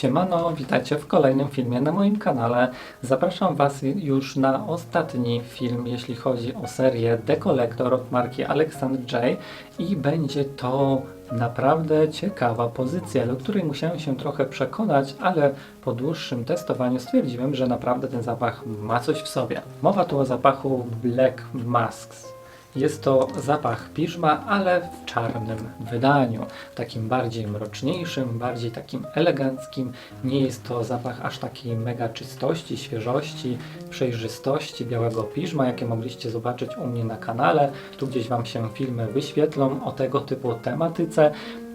Siemano, witajcie w kolejnym filmie na moim kanale. Zapraszam Was już na ostatni film, jeśli chodzi o serię The Collector od marki Alexander J. I będzie to naprawdę ciekawa pozycja, do której musiałem się trochę przekonać, ale po dłuższym testowaniu stwierdziłem, że naprawdę ten zapach ma coś w sobie. Mowa tu o zapachu Black Masks. Jest to zapach piżma, ale w czarnym wydaniu, takim bardziej mroczniejszym, bardziej takim eleganckim. Nie jest to zapach aż takiej mega czystości, świeżości, przejrzystości białego piżma, jakie mogliście zobaczyć u mnie na kanale. Tu gdzieś Wam się filmy wyświetlą o tego typu tematyce.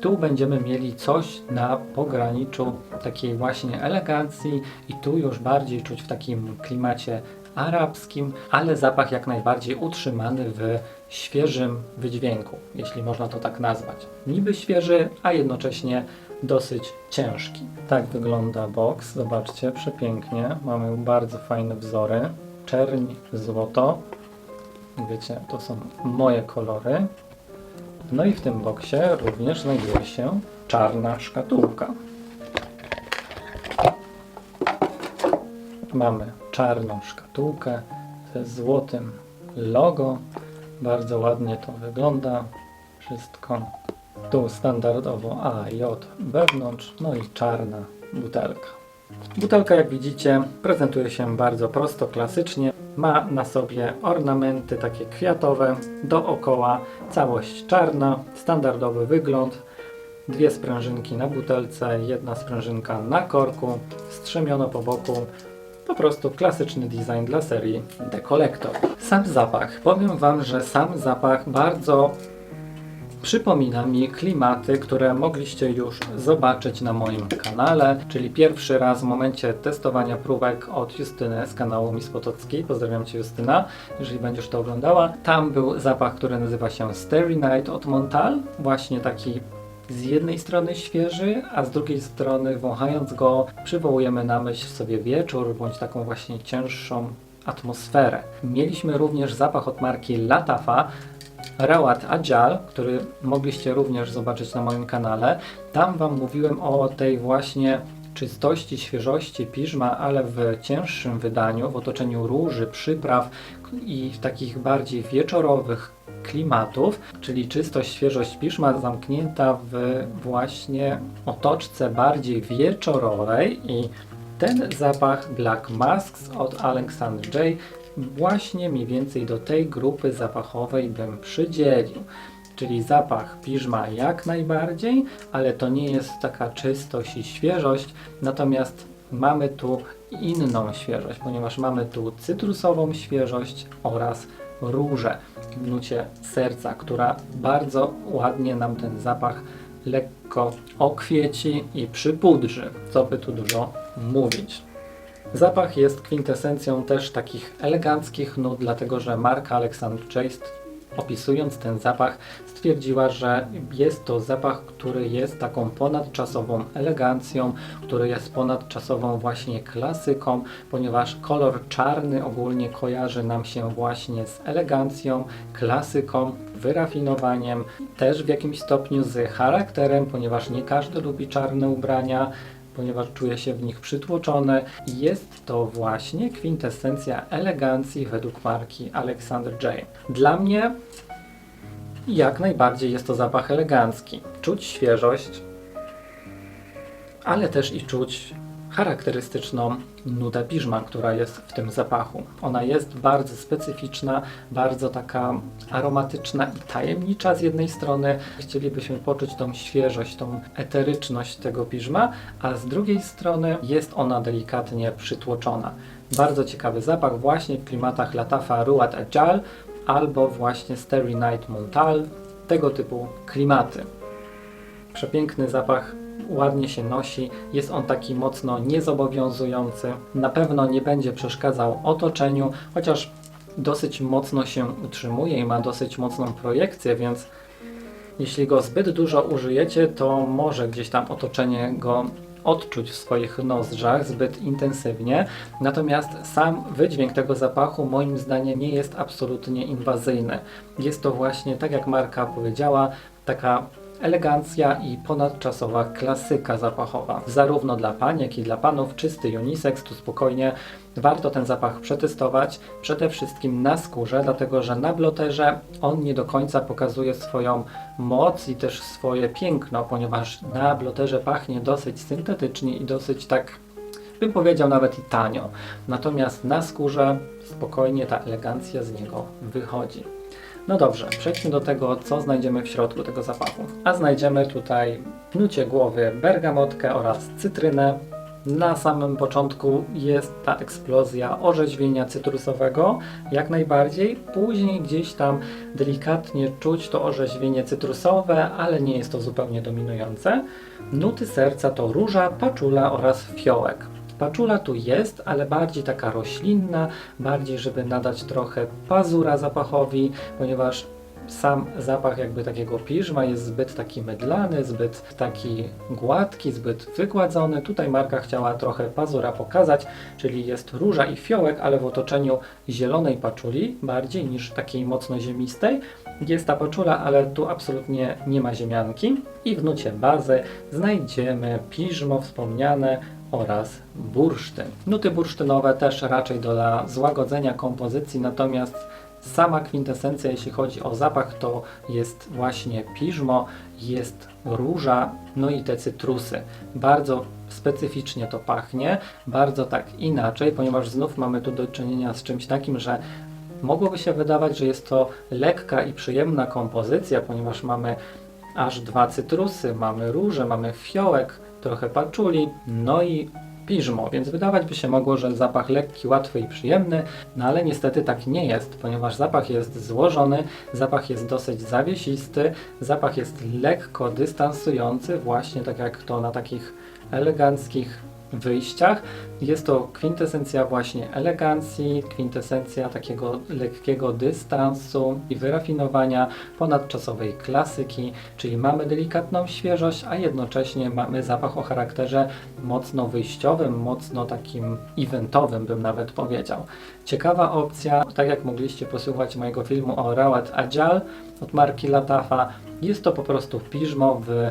Tu będziemy mieli coś na pograniczu takiej właśnie elegancji i tu już bardziej czuć w takim klimacie arabskim, ale zapach jak najbardziej utrzymany w świeżym wydźwięku, jeśli można to tak nazwać. Niby świeży, a jednocześnie dosyć ciężki. Tak wygląda box. Zobaczcie, przepięknie. Mamy bardzo fajne wzory. Czerń, złoto. Wiecie, to są moje kolory. No i w tym boksie również znajduje się czarna szkatułka. Mamy czarną szkatułkę ze złotym logo. Bardzo ładnie to wygląda. Wszystko. Tu standardowo A, J wewnątrz, no i czarna butelka. Butelka, jak widzicie, prezentuje się bardzo prosto, klasycznie. Ma na sobie ornamenty takie kwiatowe, dookoła całość czarna, standardowy wygląd. Dwie sprężynki na butelce, jedna sprężynka na korku, strzemiono po boku. Po prostu klasyczny design dla serii The Collector. Sam zapach. Powiem Wam, że sam zapach bardzo przypomina mi klimaty, które mogliście już zobaczyć na moim kanale, czyli pierwszy raz w momencie testowania próbek od Justyny z kanału Miss Potockiej. Pozdrawiam Cię Justyna, jeżeli będziesz to oglądała. Tam był zapach, który nazywa się Starry Night od Montal, właśnie taki z jednej strony świeży, a z drugiej strony wąchając go przywołujemy na myśl sobie wieczór, bądź taką właśnie cięższą atmosferę. Mieliśmy również zapach od marki Latafa, Rawat Ajal, który mogliście również zobaczyć na moim kanale. Tam Wam mówiłem o tej właśnie czystości, świeżości piżma, ale w cięższym wydaniu, w otoczeniu róży, przypraw i takich bardziej wieczorowych klimatów, czyli czystość, świeżość piżma zamknięta w właśnie otoczce bardziej wieczorowej i ten zapach Black Masks od Alexander J właśnie mniej więcej do tej grupy zapachowej bym przydzielił. Czyli zapach piżma jak najbardziej, ale to nie jest taka czystość i świeżość, natomiast mamy tu inną świeżość, ponieważ mamy tu cytrusową świeżość oraz różę w nucie serca, która bardzo ładnie nam ten zapach lekko okwieci i przypudrzy, co by tu dużo mówić. Zapach jest kwintesencją też takich eleganckich nut, dlatego że marka Alexander Chase opisując ten zapach stwierdziła, że jest to zapach, który jest taką ponadczasową elegancją, który jest ponadczasową właśnie klasyką, ponieważ kolor czarny ogólnie kojarzy nam się właśnie z elegancją, klasyką, wyrafinowaniem, też w jakimś stopniu z charakterem, ponieważ nie każdy lubi czarne ubrania, ponieważ czuje się w nich przytłoczony. I Jest to właśnie kwintesencja elegancji według marki Alexander J. Dla mnie jak najbardziej jest to zapach elegancki. Czuć świeżość, ale też i czuć charakterystyczną nudę piżma, która jest w tym zapachu. Ona jest bardzo specyficzna, bardzo taka aromatyczna i tajemnicza z jednej strony. Chcielibyśmy poczuć tą świeżość, tą eteryczność tego piżma, a z drugiej strony jest ona delikatnie przytłoczona. Bardzo ciekawy zapach właśnie w klimatach Latafa Ruat Ajal albo właśnie Starry Night Montal, tego typu klimaty. Przepiękny zapach, ładnie się nosi, jest on taki mocno niezobowiązujący. Na pewno nie będzie przeszkadzał otoczeniu, chociaż dosyć mocno się utrzymuje i ma dosyć mocną projekcję, więc jeśli go zbyt dużo użyjecie, to może gdzieś tam otoczenie go odczuć w swoich nozdrzach zbyt intensywnie. Natomiast sam wydźwięk tego zapachu moim zdaniem nie jest absolutnie inwazyjny. Jest to właśnie, tak jak Marka powiedziała, taka elegancja i ponadczasowa klasyka zapachowa. Zarówno dla pań, jak i dla panów czysty unisex, tu spokojnie warto ten zapach przetestować. Przede wszystkim na skórze, dlatego że na bloterze on nie do końca pokazuje swoją moc i też swoje piękno, ponieważ na bloterze pachnie dosyć syntetycznie i dosyć tak bym powiedział nawet i tanio. Natomiast na skórze spokojnie ta elegancja z niego wychodzi. No dobrze, przejdźmy do tego, co znajdziemy w środku tego zapachu. A znajdziemy tutaj w nucie głowy bergamotkę oraz cytrynę. Na samym początku jest ta eksplozja orzeźwienia cytrusowego, jak najbardziej. Później gdzieś tam delikatnie czuć to orzeźwienie cytrusowe, ale nie jest to zupełnie dominujące. Nuty serca to róża, paczula oraz fiołek. Paczula tu jest, ale bardziej taka roślinna, bardziej żeby nadać trochę pazura zapachowi, ponieważ sam zapach jakby takiego piżma jest zbyt taki mydlany, zbyt taki gładki, zbyt wygładzony. Tutaj marka chciała trochę pazura pokazać, czyli jest róża i fiołek, ale w otoczeniu zielonej paczuli, bardziej niż takiej mocno ziemistej. Jest ta paczula, ale tu absolutnie nie ma ziemianki. I w nucie bazy znajdziemy piżmo wspomniane oraz bursztyn. Nuty bursztynowe też raczej dla złagodzenia kompozycji, natomiast sama kwintesencja, jeśli chodzi o zapach, to jest właśnie piżmo, jest róża, no i te cytrusy. Bardzo specyficznie to pachnie, bardzo tak inaczej, ponieważ znów mamy tu do czynienia z czymś takim, że mogłoby się wydawać, że jest to lekka i przyjemna kompozycja, ponieważ mamy aż dwa cytrusy, mamy róże, mamy fiołek, trochę paczuli, no i piżmo, więc wydawać by się mogło, że zapach lekki, łatwy i przyjemny, no ale niestety tak nie jest, ponieważ zapach jest złożony, zapach jest dosyć zawiesisty, zapach jest lekko dystansujący, właśnie tak jak to na takich eleganckich wyjściach. Jest to kwintesencja właśnie elegancji, kwintesencja takiego lekkiego dystansu i wyrafinowania ponadczasowej klasyki, czyli mamy delikatną świeżość, a jednocześnie mamy zapach o charakterze mocno wyjściowym, mocno takim eventowym bym nawet powiedział. Ciekawa opcja, tak jak mogliście posłuchać mojego filmu o Rawat Agile od marki Latafa, jest to po prostu piżmo w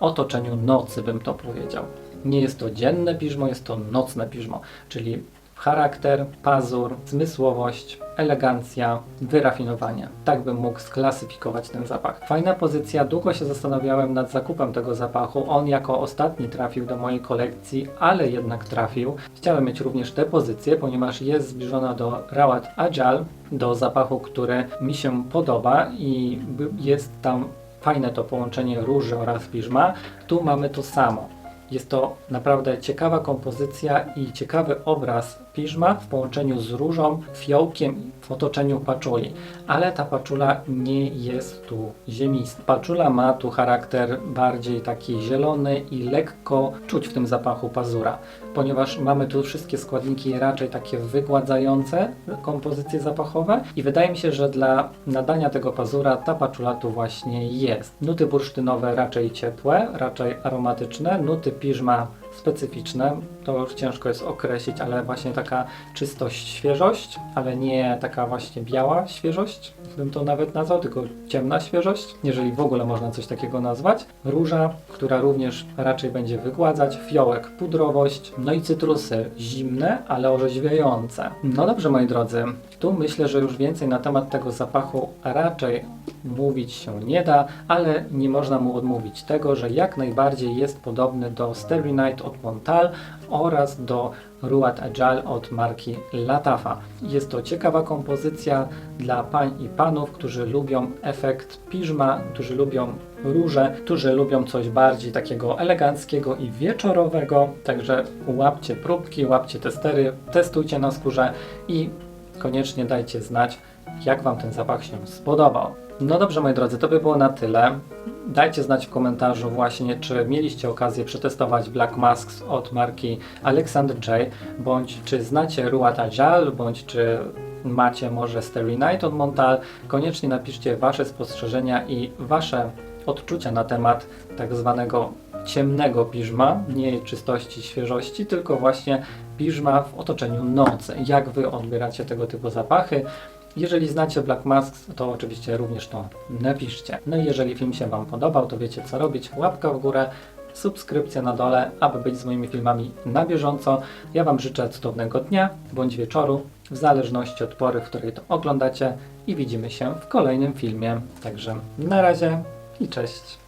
otoczeniu nocy bym to powiedział. Nie jest to dzienne piżmo, jest to nocne piżmo, czyli charakter, pazur, zmysłowość, elegancja, wyrafinowanie. Tak bym mógł sklasyfikować ten zapach. Fajna pozycja, długo się zastanawiałem nad zakupem tego zapachu. On jako ostatni trafił do mojej kolekcji, ale jednak trafił. Chciałem mieć również tę pozycję, ponieważ jest zbliżona do Rawat Agile, do zapachu, który mi się podoba i jest tam fajne to połączenie róży oraz piżma. Tu mamy to samo. Jest to naprawdę ciekawa kompozycja i ciekawy obraz piżma w połączeniu z różą, fiołkiem w otoczeniu paczuli. Ale ta paczula nie jest tu ziemista. Paczula ma tu charakter bardziej taki zielony i lekko czuć w tym zapachu pazura, ponieważ mamy tu wszystkie składniki raczej takie wygładzające kompozycje zapachowe i wydaje mi się, że dla nadania tego pazura ta paczula tu właśnie jest. Nuty bursztynowe raczej ciepłe, raczej aromatyczne, nuty piżma specyficzne, to już ciężko jest określić, ale właśnie taka czystość, świeżość, ale nie taka właśnie biała świeżość, bym to nawet nazwał, tylko ciemna świeżość, jeżeli w ogóle można coś takiego nazwać. Róża, która również raczej będzie wygładzać, fiołek, pudrowość, no i cytrusy zimne, ale orzeźwiające. No dobrze moi drodzy, tu myślę, że już więcej na temat tego zapachu raczej mówić się nie da, ale nie można mu odmówić tego, że jak najbardziej jest podobny do Starry Night od Montal oraz do Ruat Agile od marki Latafa. Jest to ciekawa kompozycja dla pań i panów, którzy lubią efekt piżma, którzy lubią róże, którzy lubią coś bardziej takiego eleganckiego i wieczorowego. Także łapcie próbki, łapcie testery, testujcie na skórze i koniecznie dajcie znać, jak Wam ten zapach się spodobał. No dobrze, moi drodzy, to by było na tyle. Dajcie znać w komentarzu właśnie, czy mieliście okazję przetestować Black Masks od marki Alexander J, bądź czy znacie Ruat Agile, bądź czy macie może Starry Night od Montal. Koniecznie napiszcie Wasze spostrzeżenia i Wasze odczucia na temat tak zwanego ciemnego piżma, nie czystości, świeżości, tylko właśnie piżma w otoczeniu nocy. Jak Wy odbieracie tego typu zapachy? Jeżeli znacie Black Masks, to oczywiście również to napiszcie. No i jeżeli film się Wam podobał, to wiecie co robić. Łapka w górę, subskrypcja na dole, aby być z moimi filmami na bieżąco. Ja Wam życzę cudownego dnia bądź wieczoru, w zależności od pory, w której to oglądacie i widzimy się w kolejnym filmie. Także na razie i cześć.